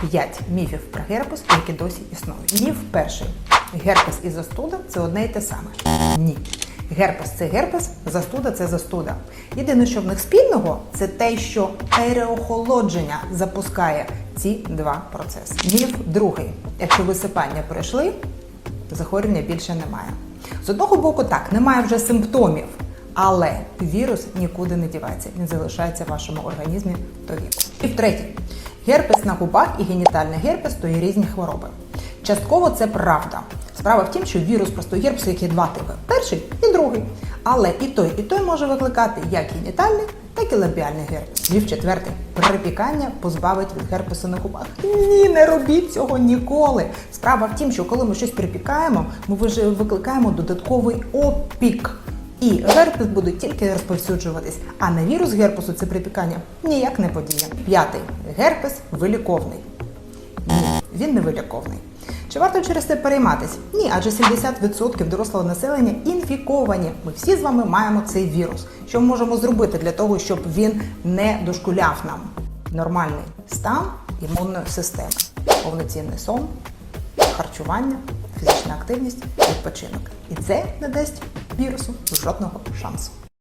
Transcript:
П'ять міфів про герпес, які досі існують. Міф перший. Герпес і застуда це одне і те саме. Ні. Герпес це герпес, застуда це застуда. Єдине, що в них спільного, це те, що переохолодження запускає ці два процеси. Міф другий. Якщо висипання пройшли, захворювання більше немає. З одного боку, так, немає вже симптомів, але вірус нікуди не дівається, він залишається в вашому організмі до віку. І втретє, герпес на губах і генітальний герпес то є різні хвороби. Частково це правда. Справа в тім, що вірус простого герпесу, як є два типи: перший і другий. Але і той, і той може викликати як генітальний, так і лабіальний герпес. Міф четвертий. Припікання позбавить від герпесу на губах. Ні, не робіть цього ніколи. Справа в тім, що коли ми щось припікаємо, ми вже викликаємо додатковий опік. І герпес буде тільки розповсюджуватись, а на вірус герпесу це припікання ніяк не подіє. П'ятий герпес виліковний. Ні, він не виліковний. Чи варто через це перейматись? Ні, адже 70% дорослого населення інфіковані. Ми всі з вами маємо цей вірус. Що ми можемо зробити для того, щоб він не дошкуляв нам? Нормальний стан імунної системи, повноцінний сон, харчування, фізична активність, відпочинок. І це не дасть вірусу жодного шансу.